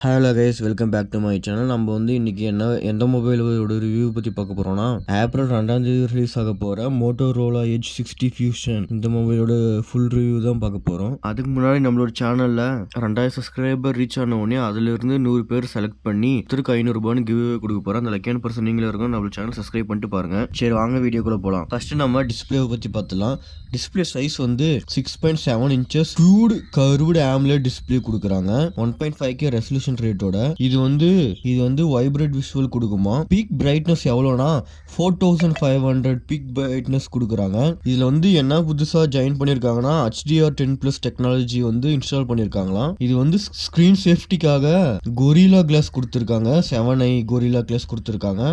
Hello guys welcome back to my channel நம்ம வந்து இன்னைக்கு என்ன எந்த மொபைலோட ரிவ்யூ பற்றி பார்க்க போகிறோம்னா ஏப்ரல் ரெண்டாம் தேதி ரிலீஸ் ஆக போகிற மோட்டோரோலா ஹெச் சிக்ஸ்டி ஃபியூஷன் இந்த மொபைலோட ஃபுல் ரிவ்யூ தான் பார்க்க போகிறோம் அதுக்கு முன்னாடி நம்மளோட சேனலில் ரெண்டாயிரம் சப்ஸ்கிரைபர் ரீச் ஆன உடனே அதுலேருந்து நூறு பேர் செலக்ட் பண்ணி திருக்கு ஐநூறுபான்னு கிவ் கொடுக்க போகிறோம் அந்த லக்கியான பர்சன் நீங்களே இருக்கும் நம்மளோட சேனல் சப்ஸ்கிரைப் பண்ணிட்டு பாருங்கள் சரி வாங்க வீடியோக்குள்ளே போகலாம் ஃபர்ஸ்ட் நம்ம டிஸ்பிளே பற்றி பார்த்துலாம். டிஸ்பிளே சைஸ் வந்து six point seven inches quad curved AMOLED display கொடுக்குறாங்க. One point five K resolution ரேட்டோட இது வந்து இது வந்து வைப்ரேட் விஷுவல் கொடுக்குமா? பீக் பிரைட்னஸ் எவ்வளோனா four thousand five hundred peak brightness கொடுக்குறாங்க. இதில் வந்து என்ன புதுசாக ஜாயின் பண்ணியிருக்காங்கன்னா ஹெச்டிஆர் டென் ப்ளஸ் டெக்னாலஜி வந்து இன்ஸ்டால் பண்ணியிருக்காங்களாம் இது வந்து ஸ்க்ரீன் சேஃப்டிக்காக கொரிலா கிளாஸ் கொடுத்துருக்காங்க. செவன் ஐ கொரிலா கிளாஸ் கொடுத்துருக்காங்க.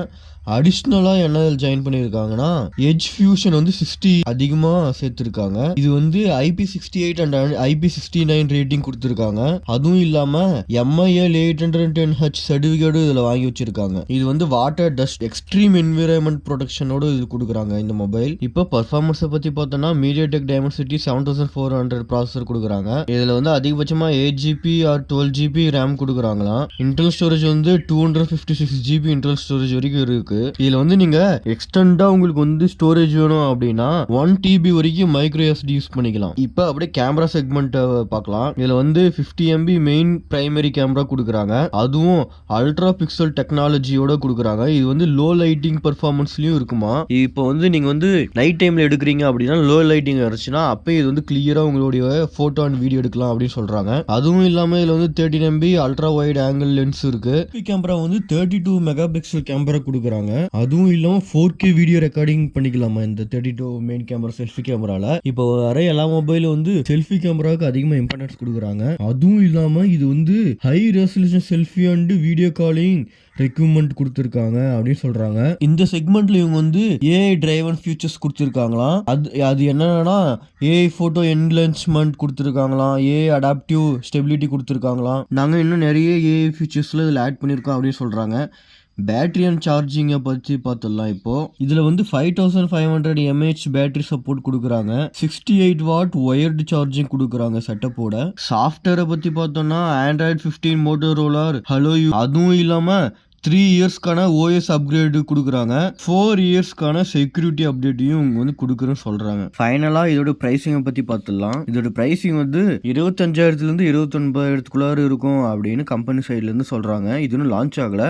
அடிஷ்னலாக என்ன ஜாயின் பண்ணியிருக்காங்கன்னா எஜ் ஃபியூஷன் வந்து சிக்ஸ்டி அதிகமாக சேர்த்துருக்காங்க. இது வந்து IP sixty eight and IP sixty nine rating கொடுத்துருக்காங்க. அதுவும் இல்லாமல் MIL eight hundred ten H சர்டிஃபிகேட்டும் இதில் வாங்கி வச்சிருக்காங்க. இது வந்து வாட்டர் டஸ்ட் எக்ஸ்ட்ரீம் என்விரான்மெண்ட் ப்ரொடெக்ஷனோட இது கொடுக்குறாங்க இந்த மொபைல் இப்போ பர்ஃபார்மன்ஸை பற்றி பார்த்தோம்னா MediaTek Dimensity seven thousand four hundred processor கொடுக்குறாங்க. இதில் வந்து அதிகபட்சமாக eight GB or twelve GB RAM கொடுக்குறாங்களாம். Internal storage வந்து two hundred fifty six GB internal storage வரைக்கும் இருக்கு. இதுல வந்து நீங்க எக்ஸ்டெண்டாக உங்களுக்கு வந்து ஸ்டோரேஜ் வேணும் அப்படின்னா ஒன் டிபி வரைக்கும் மைக்ரோ எஸ்டி யூஸ் பண்ணிக்கலாம். இப்போ அப்படியே கேமரா செக்மெண்ட்டை பார்க்கலாம். இதுல வந்து 50 எம்பி மெயின் பிரைமரி கேமரா கொடுக்குறாங்க. அதுவும் அல்ட்ரா பிக்சல் டெக்னாலஜியோட கொடுக்குறாங்க. இது வந்து லோ லைட்டிங் பர்ஃபார்மன்ஸ்லயும் இருக்குமா? இப்போ வந்து நீங்க வந்து நைட் டைம்ல எடுக்கிறீங்க அப்படின்னா லோ லைட்டிங் இருந்துச்சுன்னா அப்போ இது வந்து கிளியரா உங்களுடைய போட்டோ அண்ட் வீடியோ எடுக்கலாம் அப்படின்னு சொல்றாங்க. அதுவும் இல்லாம இதுல வந்து thirteen MP ultra wide angle lens இருக்கு. கேமரா வந்து thirty two megapixel camera கொடுக்குறாங்க. அதுவும் இல்லாம ஃபோர் கே வீடியோ ரெக்கார்டிங் பண்ணிக்கலாமா இந்த thirty two main camera selfie கேமரால இப்போ வர எல்லா மொபைலும் வந்து செல்ஃபி கேமராவுக்கு அதிகமாக இம்பார்ட்டன்ஸ் கொடுக்குறாங்க. அதுவும் இல்லாம இது வந்து high resolution selfie and video calling requirement கொடுத்துருக்காங்க அப்படின்னு சொல்றாங்க. இந்த செக்மெண்ட்ல இவங்க வந்து ஏஐ டிரைவன் ஃபியூச்சர்ஸ் கொடுத்துருக்காங்களாம். அது அது என்னன்னா ஏஐ ஃபோட்டோ என்லன்ஸ்மெண்ட் கொடுத்துருக்காங்களாம். ஏஐ அடாப்டிவ் ஸ்டெபிலிட்டி கொடுத்துருக்காங்களாம். நாங்கள் இன்னும் நிறைய ஏஐ ஃபியூச்சர்ஸில் இதில் ஆட் பண்ணியிருக்கோம் அப்படின்னு சொல்கிறாங்க பேட்டரி அண்ட் சார்ஜிங்கை பற்றி பார்த்துடலாம் இப்போ. இதில் வந்து five thousand five hundred mAh battery support கொடுக்குறாங்க. Sixty eight watt wired charging கொடுக்குறாங்க செட்டப்போட சாஃப்ட்வேரை பற்றி பார்த்தோம்னா Android fifteen Motorola hello UI அதுவும் இல்லாமல் த்ரீ இயர்ஸ்க்கான ஓஎஸ் அப்கிரேடு கொடுக்குறாங்க. ஃபோர் இயர்ஸ்க்கான செக்யூரிட்டி அப்டேட்டையும் இவங்க வந்து கொடுக்குறேன்னு சொல்கிறாங்க ஃபைனலாக இதோட ப்ரைஸிங்கை பற்றி பார்த்துடலாம். இதோட ப்ரைஸிங் வந்து இருபத்தஞ்சாயிரத்துலேருந்து இருபத்தொன்பதாயிரத்துக்குள்ளார இருக்கும் அப்படின்னு கம்பெனி சைட்லேருந்து சொல்கிறாங்க இது இன்னும் லான்ச் ஆகலை.